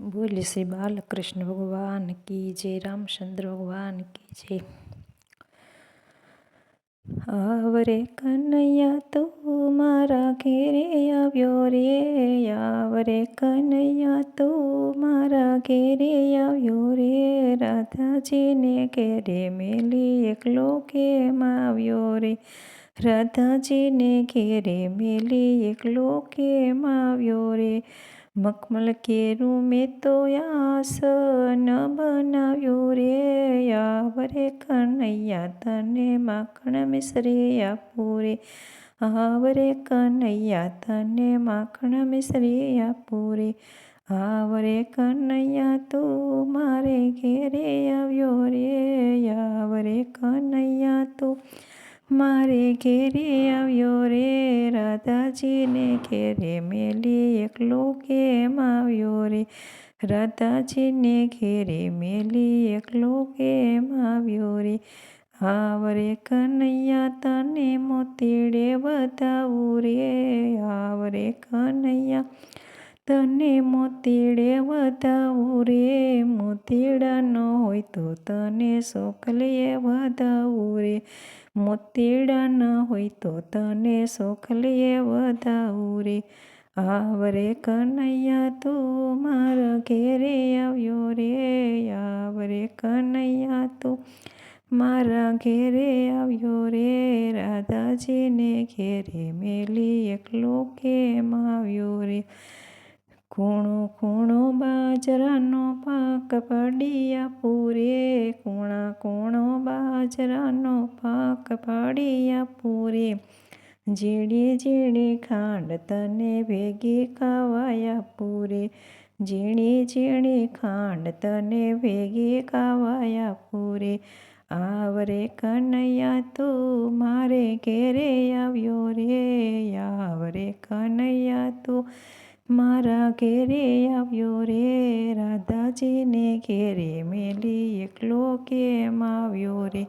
બોલી શ્રી બાલકૃષ્ણ ભગવાન કી જય, રામચંદ્ર ભગવાન કી જય. આવરે કનૈયા તો મારા ઘેરે આવ્યો રે, આવરે કનૈયા તો મારા ઘેરે આવ્યો રે, રાધાજીને ઘેરે મેલી એકલો કેમ આવ્યો રે. રાધાજીને ઘેરે મેલી એકલો કેમ આવ્યો રે મખમલ કેરું મેં તો આસન બનાવ્યું રે આવરે કનૈયા તને માખણ મિશ્રી આપું રે આવરે કનૈયા તને માખણ મિશ્રી આપું રે આવરે કનૈયા તું મારે ઘેરે આવ્યો રે આવરે કનૈયા તું મારે ઘેરે આવ્યો રે, રાધાજીને ઘેરે મેલી એકલો કેમ આવ્યો રે? રાધાજીને ઘેરે મેલી એકલો કેમ આવ્યો રે? આવરે કનૈયા તને મોતીડે બતાવું રે આવરે કનૈયા તને મોતીડે બતાવું રે. મોતીડા ન હોય તો તને સોકલીએ વધાવું રે. મોતીડા ન હોય તો તને સોખલીએ વધાવું રે આવરે કનૈયા તું મારા ઘેરે આવ્યો રે આવરે કનૈયા તું મારા ઘેરે આવ્યો રે રાધાજીને ઘેરે મેલી એકલો કેમ આવ્યો રે ખૂણો ખૂણો બાજરાનો પાક પાડિયા પૂરે. ખૂણા ખૂણો બાજરાનો પાક પાડિયા પૂરે. ઝીણી ઝીણી ખાંડ તને ભેગી ખાવાયા પૂરે. જીણી જીણી ખાંડ તને ભેગી ખાવાયા પૂરે. આવરે કનૈયા તું મારે ઘેરે આવ્યો રે. આવરે કનૈયા તું મારા ઘેરે આવ્યો રે, રાધાજીને ઘેરે મેલી એકલો કેમ આવ્યો રે?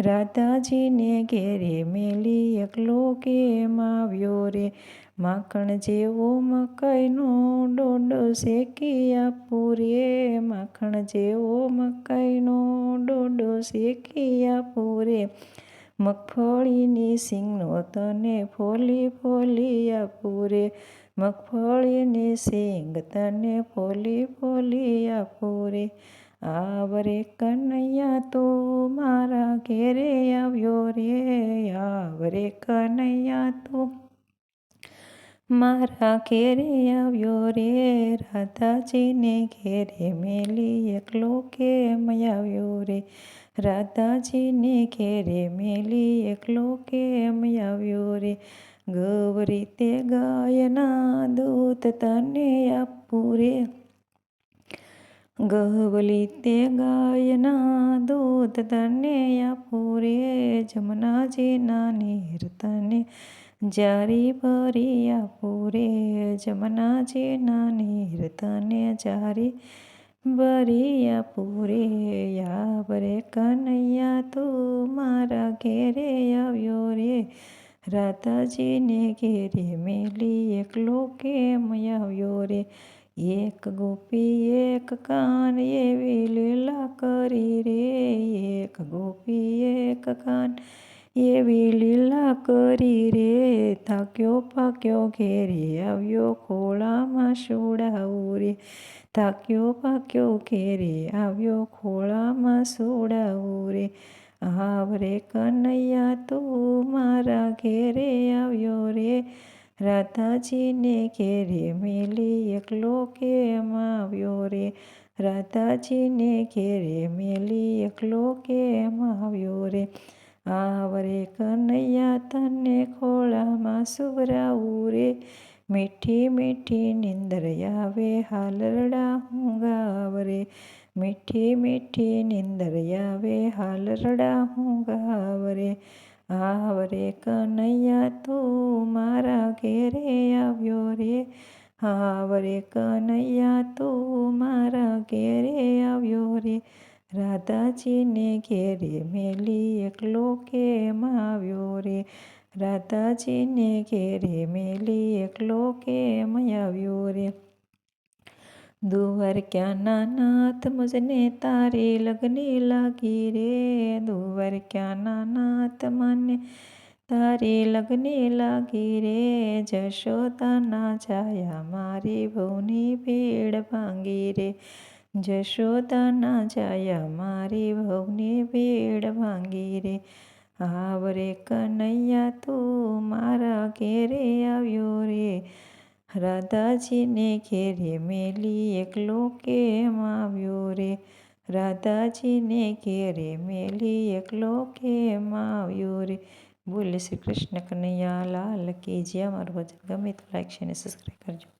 રાધાજીને ઘેરે મેલી એકલો કેમ આવ્યો રે? માખણ જેવો મકાઈનો ડોડો શેકી આપું રે. માખણ જેવો મકાઈનો ડોડો શેકી આપું રે. મગફળીની સિંગનો તને ફોલી ફોલી આપું રે. મગફળીની સિંગ તને ફોલી ફોલી આપું રે આવરે કનૈયા તો મારા ઘેરે આવ્યો રે. આવરે કનૈયા તો મારા ઘેરે આવ્યો રે. રાધાજીને ઘેરે મેલી એકલો કેમ આવ્યો રે? રાધાજીને ઘેરે મેલી એકલો કેમ આવ્યો રે? ગૌરી તે ગાયના દૂત તને આપું રે. ગવલી તે ગાયના દૂધ તને આપું રે. જમનાજીના નીર તને જારી ભરી આપું રે. જમનાજીના નીર તને જારી ભરી આપું રે. આવરે કનૈયા તું મારા ઘેરે આવ્યો રે. રાધાજીને ઘેરે મેલી એકલો કેમ આવ્યો રે. એક ગોપી, એક કાન એવી લીલા કરી રે. એક ગોપી, એક કાન એવી લીલા કરી રે. થાક્યો પાક્યો ઘેરે આવ્યો ખોળામાં સુડાવું રે. થાક્યો પાક્યો ઘેરે આવ્યો ખોળામાં સુડાવું રે. આવરે કનૈયા, તું મારા ઘેરે આવ્યો રે. રાધાજીને ઘેરે મેલી એકલો કેમ આવ્યો રે? રાધાજીને ઘેરે મેલી એકલો કેમ આવ્યો રે? આવરે કનૈયા, તને ખોળામાં સુવરાવું રે. મીઠી મીઠી નિંદર આવે હાલરડા હું ગાવરે મીઠી મીઠી નિંદર આવે હાલરડા હું ગાવરે આવરે કનૈયા તું મારા ઘેરે આવ્યો રે. આવરે કનૈયા તું મારા ઘેરે આવ્યો રે. રાધાજીને ઘેરે મેલી એકલો કેમ આવ્યો રે? રાધાજીને ઘેરે મેલી એકલો કેમ આવ્યો રે. દુવર ક્યાં નાનાથ મુજને તારે લગને લાગી રે. દુવર ક્યાં નાનાથ મને તારે લગને લાગી રે. જશોદાના જાયા મારી ભવની ભેડ ભાંગી રે. જશોદાના જાયા મારી ભવની ભેડ ભાંગી રે. આવરે કનૈયા તું મારા ઘેરે આવ્યો રે રાધાજીને ઘેરે મેલી એકલો કેમ આવ્યો રે રાધાજીને ઘેરે મેલી એકલો કેમ આવ્યો રે બોલે શ્રી કૃષ્ણ કનૈયા લાલ કી જે અમારું ભજન ગમે તો લાઈક છે અને સબસ્ક્રાઈબ કરજો